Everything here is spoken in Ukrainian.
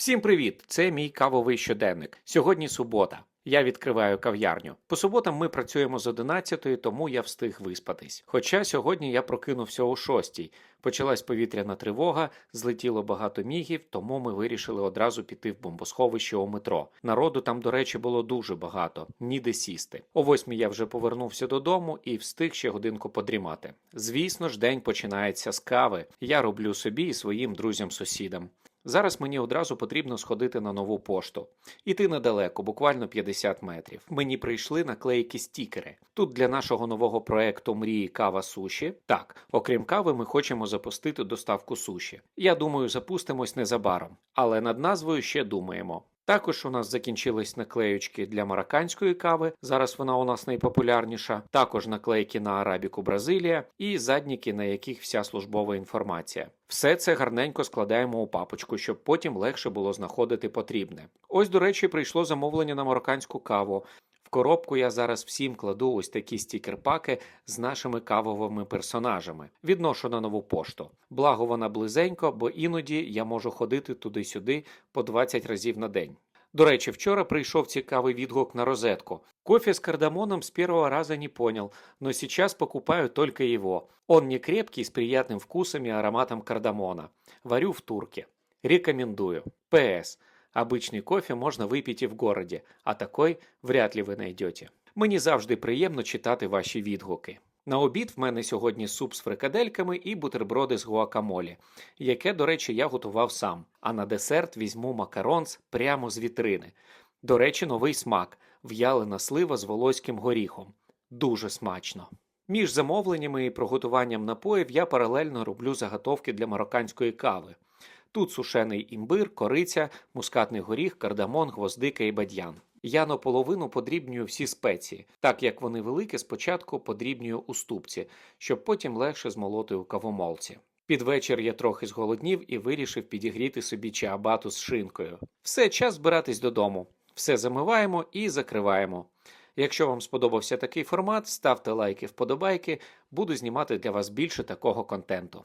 Всім привіт! Це мій кавовий щоденник. Сьогодні субота. Я відкриваю кав'ярню. По суботам ми працюємо з 11, тому я встиг виспатись. Хоча сьогодні я прокинувся о 6. Почалась повітряна тривога, злетіло багато мігів, тому ми вирішили одразу піти в бомбосховище у метро. Народу там, до речі, було дуже багато, ніде сісти. О 8 я вже повернувся додому і встиг ще годинку подрімати. Звісно ж, день починається з кави. Я роблю собі і своїм друзям-сусідам. Зараз мені одразу потрібно сходити на нову пошту. Іти недалеко, буквально 50 метрів. Мені прийшли наклейки стікери. Тут для нашого нового проекту мрії кава суші. Так, окрім кави, ми хочемо запустити доставку суші. Я думаю, запустимось незабаром, але над назвою ще думаємо. Також у нас закінчились наклеючки для марокканської кави. Зараз вона у нас найпопулярніша. Також наклейки на Арабіку Бразилія і задніки, на яких вся службова інформація. Все це гарненько складаємо у папочку, щоб потім легше було знаходити потрібне. Ось, до речі, прийшло замовлення на марокканську каву. Коробку я зараз всім кладу ось такі стікер-паки з нашими кавовими персонажами. Відношу на нову пошту. Благо вона близенько, бо іноді я можу ходити туди-сюди по 20 разів на день. До речі, вчора прийшов цікавий відгук на розетку. Кофе с кардамоном с первого раза не понял, но сейчас покупаю только его. Он не крепкий, с приятным вкусом и ароматом кардамона. Варю в турке. Рекомендую. П.С. Обычный кофе можно выпить и в городе, а такой вряд ли ви найдете. Мені завжди приємно читати ваші відгуки. На обід в мене сьогодні суп з фрикадельками і бутерброди з гуакамолі, яке, до речі, я готував сам. А на десерт візьму макаронс прямо з вітрини. До речі, новий смак в'ялена слива з волоським горіхом. Дуже смачно. Між замовленнями і приготуванням напоїв я паралельно роблю заготовки для марокканської кави. Тут сушений імбир, кориця, мускатний горіх, кардамон, гвоздика і бадьян. Я наполовину подрібнюю всі спеції, так як вони великі, спочатку подрібнюю у ступці, щоб потім легше змолоти у кавомолці. Під вечір я трохи зголоднів і вирішив підігріти собі чаабату з шинкою. Все, час збиратись додому. Все замиваємо і закриваємо. Якщо вам сподобався такий формат, ставте лайки, вподобайки, буду знімати для вас більше такого контенту.